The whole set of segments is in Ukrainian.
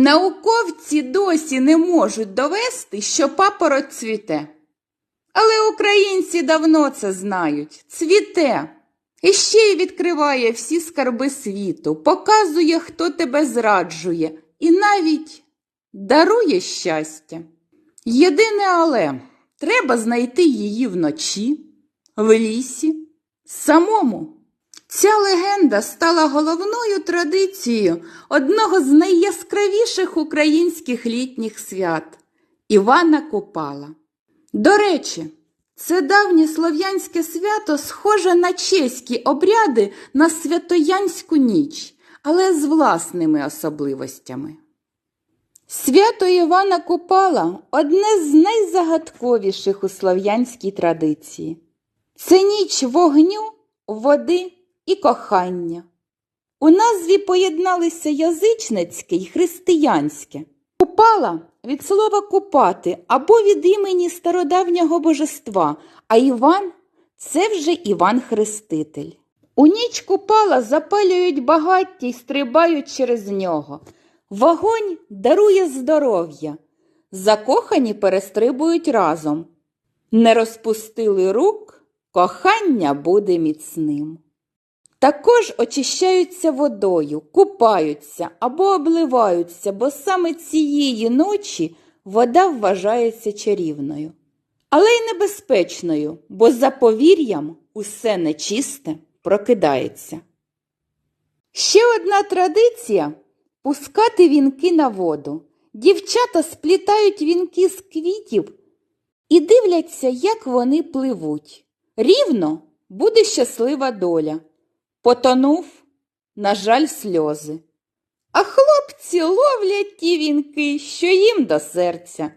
Науковці досі не можуть довести, що папороть цвіте. Але українці давно це знають. Цвіте. І ще й відкриває всі скарби світу, показує, хто тебе зраджує, і навіть дарує щастя. Єдине але треба знайти її вночі, в лісі, самому. Ця легенда стала головною традицією одного з найяскравіших українських літніх свят Івана Купала. До речі, це давнє слов'янське свято схоже на чеські обряди на святоянську ніч, але з власними особливостями. Свято Івана Купала одне з найзагадковіших у слов'янській традиції. Це ніч вогню, води і кохання. У назві поєдналися язичницьке й християнське. Купала від слова купати або від імені стародавнього божества, а Іван це вже Іван Хреститель. У ніч купала запалюють багаття й стрибають через нього. Вогонь дарує здоров'я. Закохані перестрибують разом. Не розпустили рук, кохання буде міцним. Також очищаються водою, купаються або обливаються, бо саме цієї ночі вода вважається чарівною. Але й небезпечною, бо за повір'ям усе нечисте прокидається. Ще одна традиція пускати вінки на воду. Дівчата сплітають вінки з квітів і дивляться, як вони пливуть. Рівно буде щаслива доля. Потонув, на жаль, сльози. А хлопці ловлять ті вінки, що їм до серця.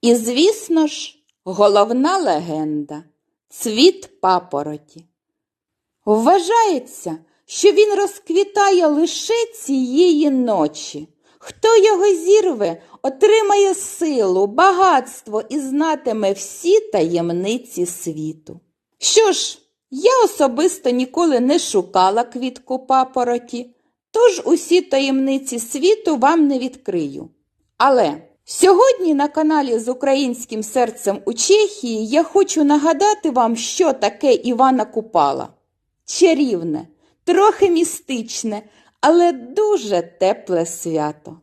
І, звісно ж, головна легенда цвіт папороті. Вважається, що він розквітає лише цієї ночі. Хто його зірве, отримає силу, багатство і знатиме всі таємниці світу. Що ж, я особисто ніколи не шукала квітку папороті, тож усі таємниці світу вам не відкрию. Але сьогодні на каналі з українським серцем у Чехії я хочу нагадати вам, що таке Івана Купала. Чарівне, трохи містичне, але дуже тепле свято.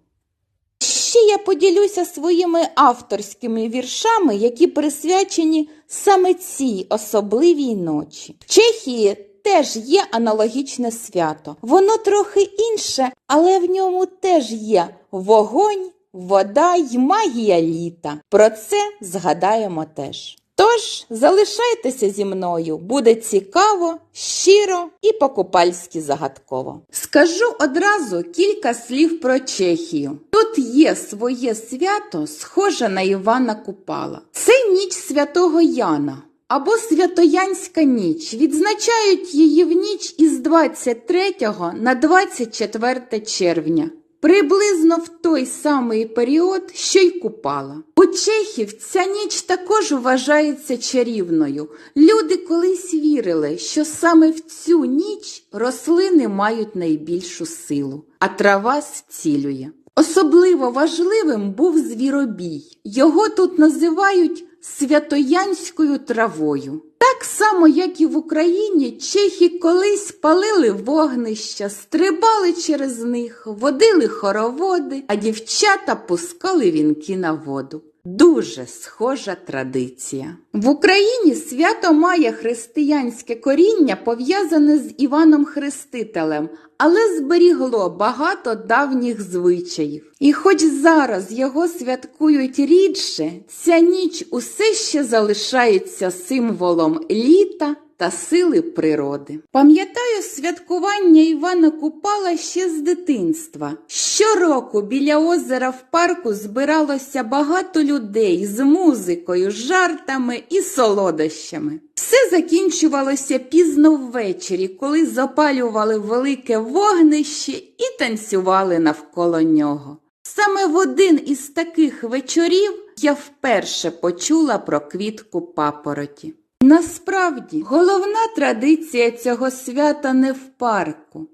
Ще я поділюся своїми авторськими віршами, які присвячені саме цій особливій ночі. В Чехії теж є аналогічне свято. Воно трохи інше, але в ньому теж є вогонь, вода й магія літа. Про це згадаємо теж. Тож залишайтеся зі мною, буде цікаво, щиро і покупальськи загадково. Скажу одразу кілька слів про Чехію. Тут є своє свято, схоже на Івана Купала. Це ніч святого Яна. Або Святоянська ніч відзначають її в ніч із 23 на 24 червня. Приблизно в той самий період, що й купала. У чехів ця ніч також вважається чарівною. Люди колись вірили, що саме в цю ніч рослини мають найбільшу силу, а трава зцілює. Особливо важливим був звіробій. Його тут називають святоянською травою. Так само, як і в Україні, чехи колись палили вогнища, стрибали через них, водили хороводи, а дівчата пускали вінки на воду. Дуже схожа традиція. В Україні свято має християнське коріння, пов'язане з Іваном Хрестителем, але зберігло багато давніх звичаїв. І хоч зараз його святкують рідше, ця ніч усе ще залишається символом літа та сили природи. Пам'ятаю святкування Івана Купала ще з дитинства. Щороку біля озера в парку збиралося багато людей з музикою, жартами і солодощами. Все закінчувалося пізно ввечері, коли запалювали велике вогнище і танцювали навколо нього. Саме в один із таких вечорів я вперше почула про квітку папороті. Насправді, головна традиція цього свята не в парку,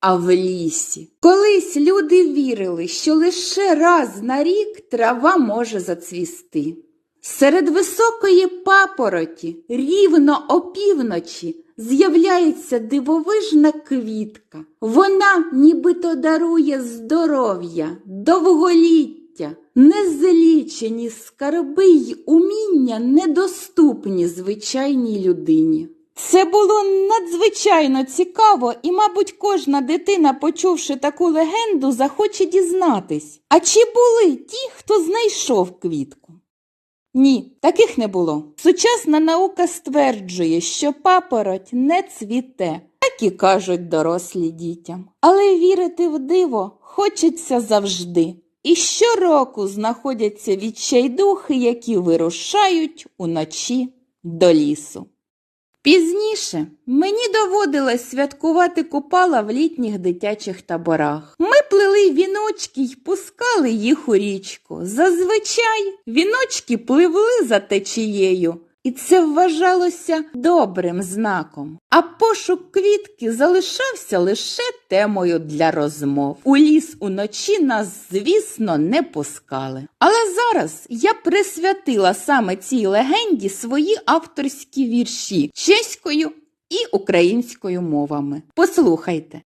а в лісі. Колись люди вірили, що лише раз на рік трава може зацвісти. Серед високої папороті, рівно опівночі, з'являється дивовижна квітка. Вона нібито дарує здоров'я, довголіття, незлічені скарби й уміння недоступні звичайній людині. Це було надзвичайно цікаво, і, мабуть, кожна дитина, почувши таку легенду, захоче дізнатись. А чи були ті, хто знайшов квітку? Ні, таких не було. Сучасна наука стверджує, що папороть не цвіте, так і кажуть дорослі дітям. Але вірити в диво хочеться завжди. І щороку знаходяться відчайдухи, які вирушають уночі до лісу. Пізніше мені доводилось святкувати купала в літніх дитячих таборах. Ми плели віночки й пускали їх у річку. Зазвичай віночки пливли за течією, і це вважалося добрим знаком. А пошук квітки залишався лише темою для розмов. У ліс уночі нас, звісно, не пускали. Але зараз я присвятила саме цій легенді свої авторські вірші чеською і українською мовами. Послухайте.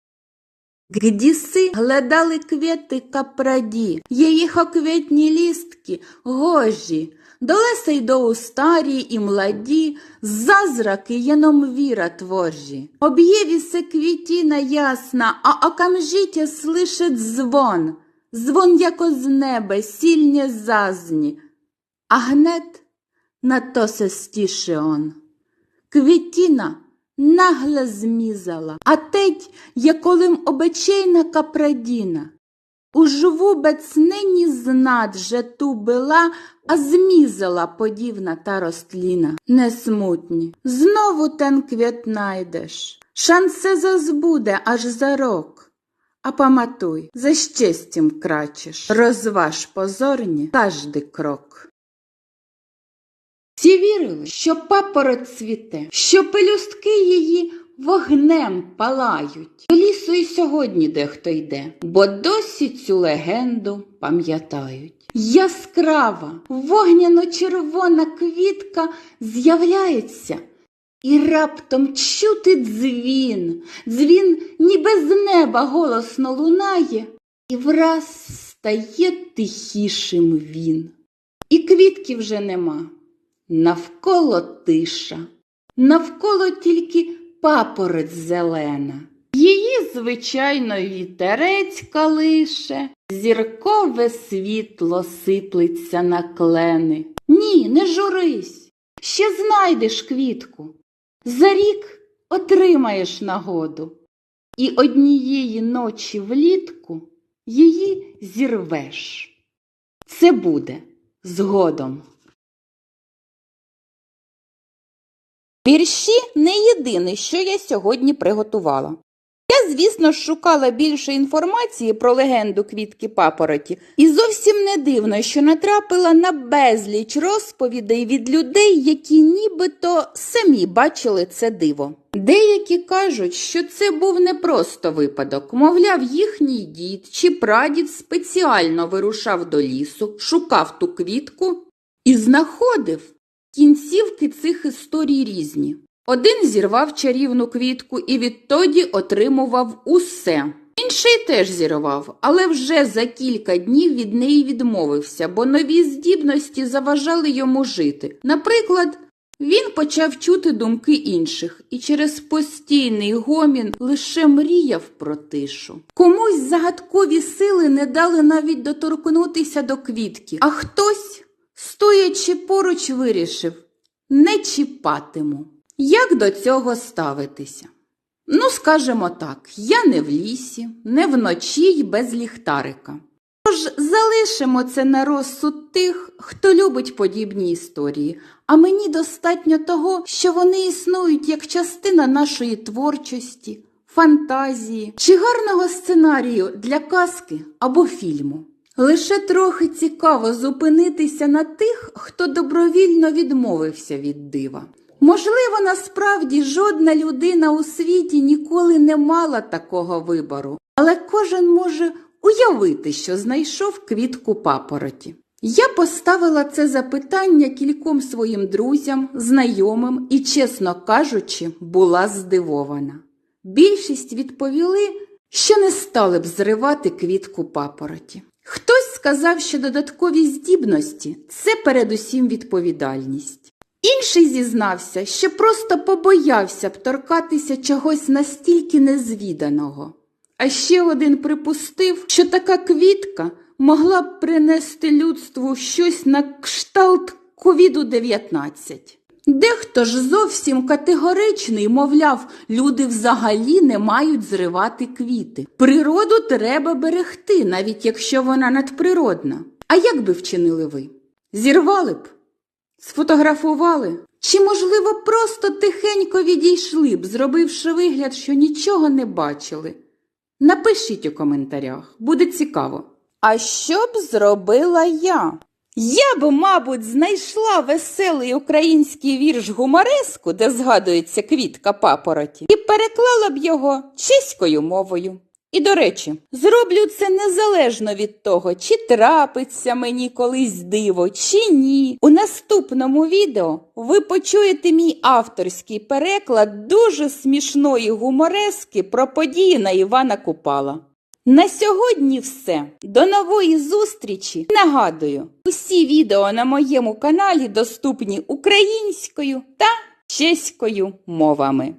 Гдіси гледали квіти капраді, їх оквітні лістки гожі, до леса йдоу старі і младі, зазраки єном віра творжі. Об'єві се квітіна ясна, а окамжіття слышить звон, звон яко з неба, сільня зазні, а гнет на то се стіше он. Квітіна нагле змізала, а теть, яколим обечейна капрадіна. Уж вубець нині знад же ту била, а змізала подівна та ростліна. Не смутні, знову тен квіт найдеш. Шансе зазбуде аж за рок. А поматуй, за щастям крачеш, розваж позорні каждий крок. Всі вірили, що папороть цвіте, що пелюстки її вогнем палають. До лісу і сьогодні дехто йде, бо досі цю легенду пам'ятають. Яскрава, вогняно-червона квітка з'являється. І раптом чути дзвін, дзвін ніби з неба голосно лунає, і враз стає тихішим він. І квітки вже нема. Навколо тиша, навколо тільки папорець зелена. Її, звичайно, вітерець калише, зіркове світло сиплеться на клени. Ні, не журись, ще знайдеш квітку. За рік отримаєш нагоду, і однієї ночі влітку її зірвеш. Це буде згодом. Вірші не єдине, що я сьогодні приготувала. Я, звісно, шукала більше інформації про легенду квітки папороті, і зовсім не дивно, що натрапила на безліч розповідей від людей, які нібито самі бачили це диво. Деякі кажуть, що це був не просто випадок, мовляв, їхній дід чи прадід спеціально вирушав до лісу, шукав ту квітку і знаходив. Кінцівки цих історій різні. Один зірвав чарівну квітку і відтоді отримував усе. Інший теж зірвав, але вже за кілька днів від неї відмовився, бо нові здібності заважали йому жити. Наприклад, він почав чути думки інших і через постійний гомін лише мріяв про тишу. Комусь загадкові сили не дали навіть доторкнутися до квітки, а хтось стоячи поруч, вирішив не чіпатиму. Як до цього ставитися? Ну, скажемо так, я не в лісі, не вночі й без ліхтарика. Тож залишимо це на розсуд тих, хто любить подібні історії, а мені достатньо того, що вони існують як частина нашої творчості, фантазії чи гарного сценарію для казки або фільму. Лише трохи цікаво зупинитися на тих, хто добровільно відмовився від дива. Можливо, насправді жодна людина у світі ніколи не мала такого вибору, але кожен може уявити, що знайшов квітку папороті. Я поставила це запитання кільком своїм друзям, знайомим і, чесно кажучи, була здивована. Більшість відповіли, що не стали б зривати квітку папороті. Хтось сказав, що додаткові здібності це передусім відповідальність. Інший зізнався, що просто побоявся б торкатися чогось настільки незвіданого. А ще один припустив, що така квітка могла б принести людству щось на кшталт ковіду-19. Дехто ж зовсім категоричний, мовляв, люди взагалі не мають зривати квіти. Природу треба берегти, навіть якщо вона надприродна. А як би вчинили ви? Зірвали б? Сфотографували? Чи, можливо, просто тихенько відійшли б, зробивши вигляд, що нічого не бачили? Напишіть у коментарях, буде цікаво. А що б зробила я? Я б, мабуть, знайшла веселий український вірш гумореску, де згадується квітка папороті, і переклала б його чеською мовою. І, до речі, зроблю це незалежно від того, чи трапиться мені колись диво, чи ні. У наступному відео ви почуєте мій авторський переклад дуже смішної гуморески про події на Івана Купала. На сьогодні все. До нової зустрічі. Нагадую, усі відео на моєму каналі доступні українською та чеською мовами.